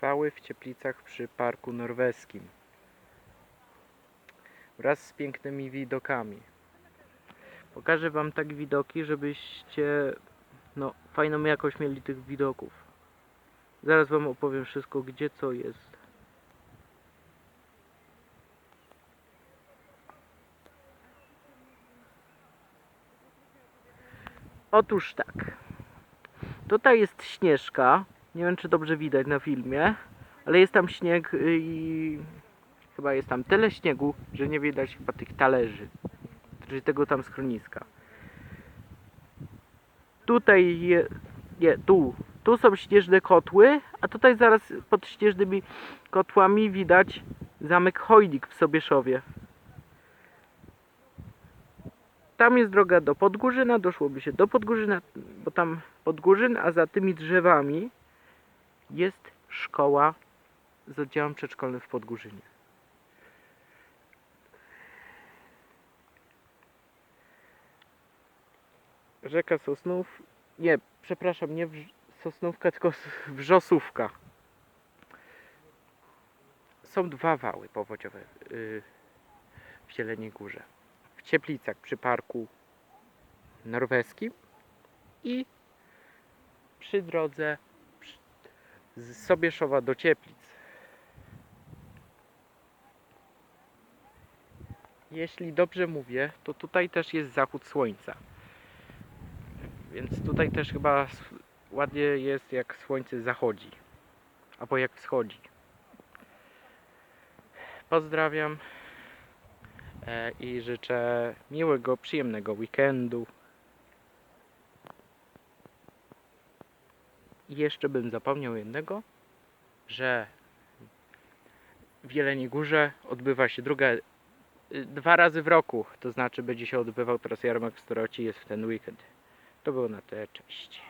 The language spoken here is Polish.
wały w Cieplicach przy Parku Norweskim. Wraz z pięknymi widokami. Pokażę Wam tak widoki, żebyście no, fajną jakość mieli tych widoków. Zaraz Wam opowiem wszystko, gdzie co jest. Otóż tak. Tutaj jest śnieżka. Nie wiem, czy dobrze widać na filmie, ale jest tam śnieg y, i chyba jest tam tyle śniegu, że nie widać chyba tych talerzy, czyli tego tam schroniska. Tutaj je, nie, tu, tu są śnieżne kotły, a tutaj zaraz pod śnieżnymi kotłami widać zamek Chojnik w Sobieszowie. Tam jest droga do Podgórzyna, doszłoby się do Podgórzyna, bo tam Podgórzyn, a za tymi drzewami jest szkoła z oddziałem przedszkolnym w Podgórzynie. Rzeka Sosnów, nie, przepraszam, nie Sosnówka, tylko Wrzosówka. Są dwa wały powodziowe yy, w Zieleniej Górze. W Cieplicach przy parku norweskim i przy drodze z Sobieszowa do Cieplic. Jeśli dobrze mówię, to tutaj też jest zachód słońca. Więc tutaj też chyba ładnie jest jak słońce zachodzi. Albo jak wschodzi. Pozdrawiam e, i życzę miłego, przyjemnego weekendu. I jeszcze bym zapomniał jednego, że w Jeleniej Górze odbywa się druga, y, dwa razy w roku, to znaczy będzie się odbywał teraz jarmark staroci jest w ten weekend. To było na tyle, cześć.